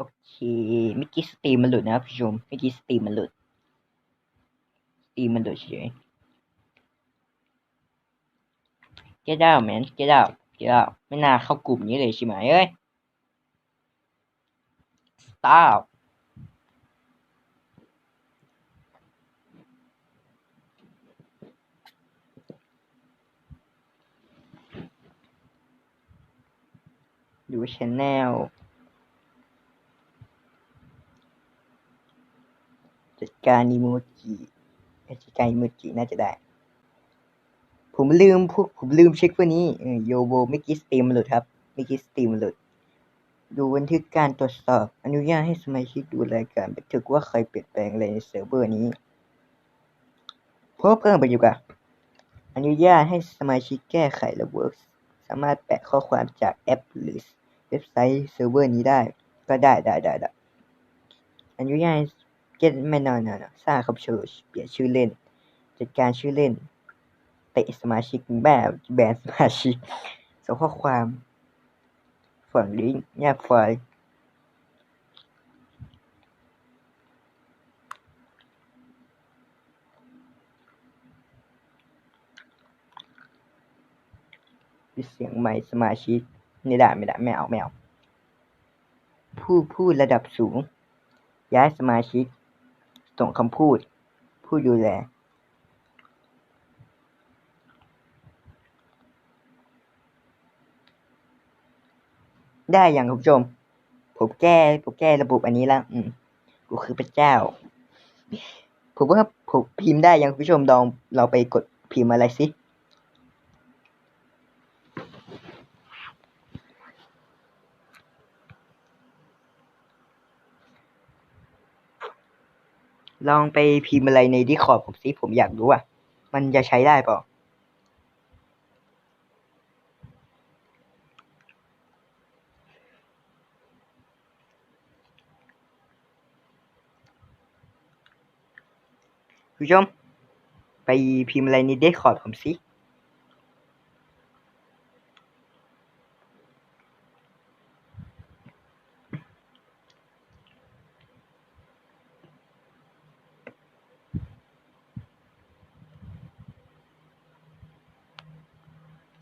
โอเคเมื่อกี้สตรีมมันหลุดนะครับผู้ชมเมื่อกี้สตรีมมันหลุดสตรีมมันหลุดเฉย get out man get out get out ไม่น่าเข้ากลุ่มนี้เลยใช่ไหมเอ้ย stop ดูชแนล จัดการอีโมจิจัดการอีโมจิน่าจะได้ ผมลืมพวกผมลืมเช็คพวันนี้เออโยโบไม่กี้สตรีมหลุดครับไม่กี้สตรีมหลุด ดูบันทึกการตรวจสอบ อนุญาตให้สมาชิกดูรายการบันทึกว่าใครเปลี่ยนแปลงอะไรในเซิร์ฟเวอร์นี้เพิ่มเพิ่มไปอยู่กับอนุญาตให้สมาชิกแก้ไขระบบสามารถแปะข้อความจากแอปหรือเว็บไซต์เซิร์ฟเวอร์นี้ได้ ก็ได้ได้ได้ได้อนุญาต เก็ตไม่นอนนอนสร้างคำเชิญเปลี่ยนชื่อเล่น จัดการชื่อเล่น เตะสมาชิกแบบแบนสมาชิกส่งข้อความ ฝั่งลิงก์แยกไฟล์เสียงใหม่สมาชิกไม่ได้ไม่ได้ไม่เอาไม่เอาผู้พูดระดับสูง ย้ายสมาชิก ส่งคำพูด ผู้ดูแลได้อย่างคุณผู้ชม ผมแก้ ผมแก้ระบบอันนี้แล้ว อืม กูคือพระเจ้า ผมว่าผมพิมพ์ได้อย่างคุณผู้ชมลองเราไปกดพิมพ์อะไรสิ ลองไปพิมพ์อะไรในดิคอร์ดผมสิผมอยากรู้อะ มันจะใช้ได้เปล่าคุณผู้ชมไปพิมพ์อะไรในเดคอร์ดผมสิ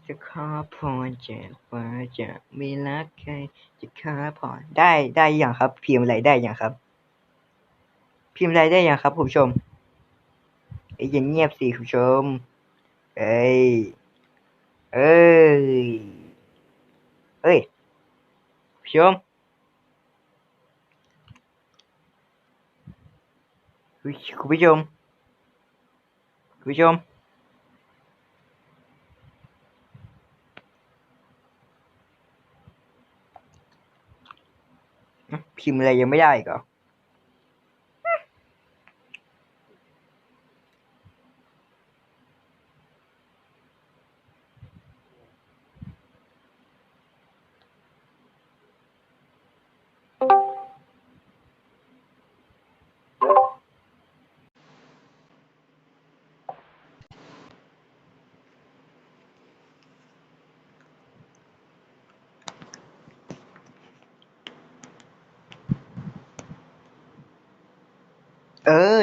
จะขอพรจากฟ้า จะไม่รักใคร จะขอพร ได้ ได้อย่างครับ พิมพ์อะไรได้อย่างครับ พิมพ์อะไรได้อย่างครับคุณผู้ชมเอ้ยเงียบสิคุณผู้ชม เอ้ย เอ้ยเอ้ยผู้ชมคุณคุณผู้ชมคุณผู้ชม พิมพ์อะไรยังไม่ได้อีกเหรอ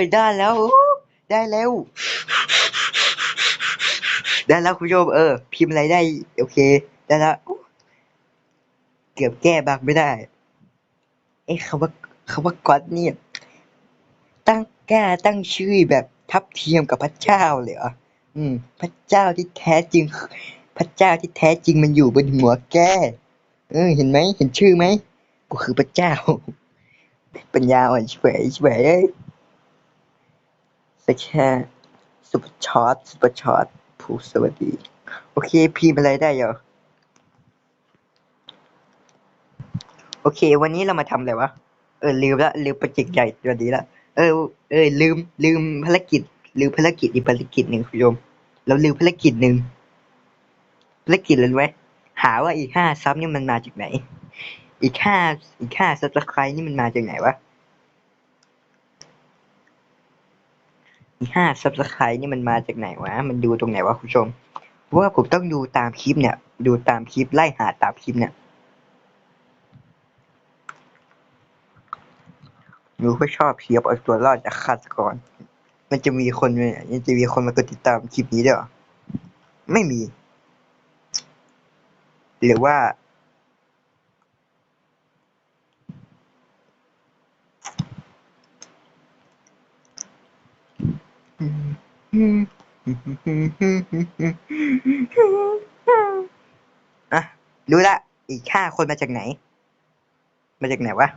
เออได้แล้ว ได้แล้ว ได้แล้วคุณผู้ชมเออ พิมพ์อะไรได้ โอเค ได้แล้ว เกือบแก้บักไม่ได้ เอ้คำว่าคำว่าก๊อตเนี่ย ตั้งแก้ตั้งชื่อแบบทับเทียมกับพระเจ้าเลยเหรออืม พระเจ้าที่แท้จริง พระเจ้าที่แท้จริงมันอยู่บนหัวแก้เออเห็นไหมเห็นชื่อไหมกูคือพระเจ้า ปัญญาอ่อนเฉยเฉย สักแค่ซุปเปอร์ช็อตซุปเปอร์ช็อตผู้สวัสดี โอเคพิมพ์อะไรได้เหรอโอเค วันนี้เรามาทำอะไรวะ เออ ลืมละ ลืมโปรเจกต์ใหญ่ตัวนี้ละ เออ เออ ลืม ลืมภารกิจ ลืมภารกิจอีกภารกิจหนึ่งคุณผู้ชม เราลืมภารกิจหนึ่งภารกิจอะไรรู้ไหมหาว่าอีกห้าซับนี่มันมาจากไหน อีกห้าอีกห้าซับสไครนี่มันมาจากไหนวะ อีก ห้าซับสไคร์นี่มันมาจากไหนวะ มันดูตรงไหนวะคุณผู้ชมเพราะว่าผมต้องดูตามคลิปเนี่ย ดูตามคลิปไล่หาตามคลิปเนี่ยหนูก็ชอบเพียบเอาตัวรอดจากฆาตกรมันจะมีคนเนี่ยมันจะมีคนมากดติดตามคลิปนี้ด้วยหรอไม่มี หรือว่า อะ รู้ละ อีกห้าคนมาจากไหน มาจากไหนวะ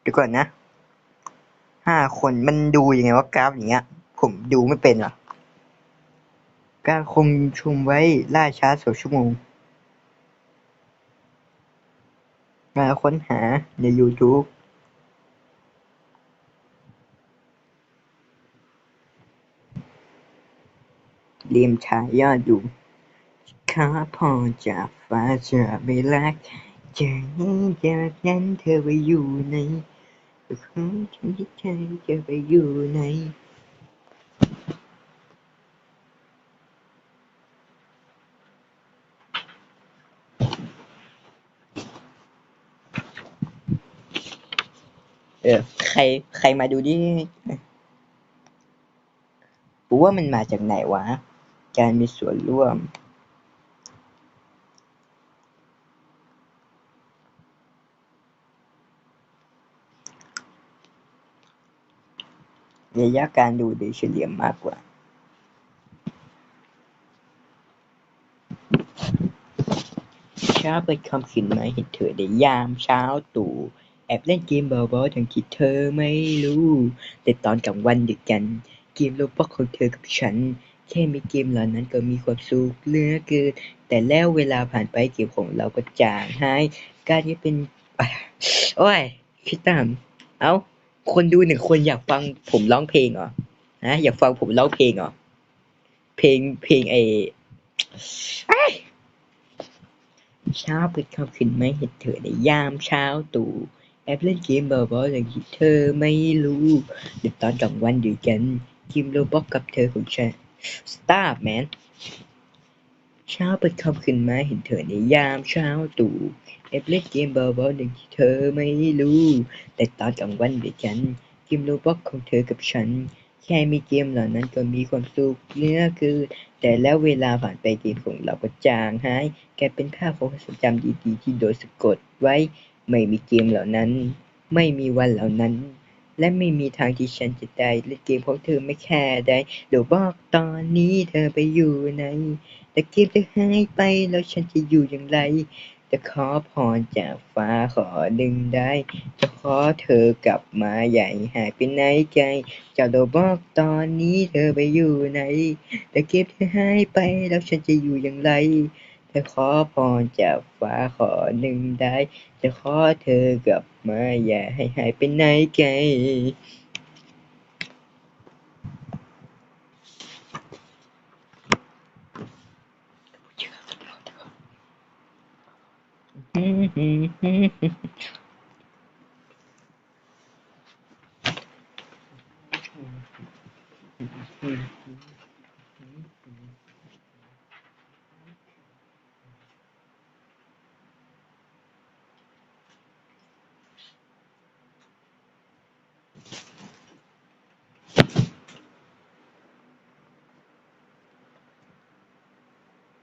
เดี๋ยวก่อนนะห้าคนมันดูยังไงว่ากราฟอย่างเงี้ย ผมดูไม่เป็นหรอการคงชุมไว้ล่าช้าสองชั่วโมงมาค้นหาใน YouTube เลียมชายยอดอยู่ข้าพอจากฟ้าจะไม่รักจากนี้จากนั้นเธอไปอยู่ในขอฉันที่เธอจะไปอยู่ในเออใครใครมาดูดิกูว่ามันมาจากไหนวะ การมีส่วนร่วมระยะการดูโดยเฉลี่ยมากกว่า เช้าเปิดคำขืนมาเห็นเธอในยามเช้าตู่แอบเล่นเกมเบาๆทั้งที่เธอไม่รู้ แต่ตอนกลางวันดึกกัน เกมโลบอกของเธอกับฉัน แค่มีเกมเหล่านั้นก็มีความสุขเหลือเกิน แต่แล้วเวลาผ่านไปเกมของเราก็จางหาย การที่เป็น โอ้ยพี่ตาม เอ้า คนดูหนึ่งคนอยากฟังผมร้องเพลงเหรอ ฮะ อยากฟังผมร้องเพลงเหรอ เพลง เพลงไอเอ้เช้าเปิดคำขึ้นไม่เห็นเธอในยามเช้าตู่แอบเล่นเกมเบาๆอย่างที่เธอไม่รู้เดี๋ยวตอนกลางวันด้วยกันเกมโรบอกกับเธอของฉัน Stop man เช้าเปิดคอมขึ้นมาเห็นเธอในยามเช้าตู่แอบเล่นเกมเบาๆอย่างที่เธอไม่รู้ แต่ตอนกลางวันด้วยกันเกมโรบอกของเธอกับฉัน แค่มีเกมเหล่านั้นก็มีความสุขเหลือเกินแต่แล้วเวลาผ่านไปเกมของเราก็จางหายกลายเป็นภาพของความทรงจำดีๆที่โดนสะกดไว้ ไม่มีเกมเหล่านั้น ไม่มีวันเหล่านั้น และไม่มีทางที่ฉันจะได้เล่นเกมของเธอไม่แค่ได้เดี๋ยวบอกตอนนี้เธอไปอยู่ไหนแต่เกมเธอหายไปแล้วฉันจะอยู่อย่างไร จะขอพรจากฟ้าขอหนึ่งได้ จะขอเธอกลับมาใหญ่หายไปไหนไกลจะเดี๋ยวบอกตอนนี้เธอไปอยู่ไหนแต่เก็บเธอหายไปแล้วฉันจะอยู่อย่างไร จะขอพรจากฟ้าขอหนึ่งได้ จะขอเธอกลับมาอย่าให้หายไปไหนไกล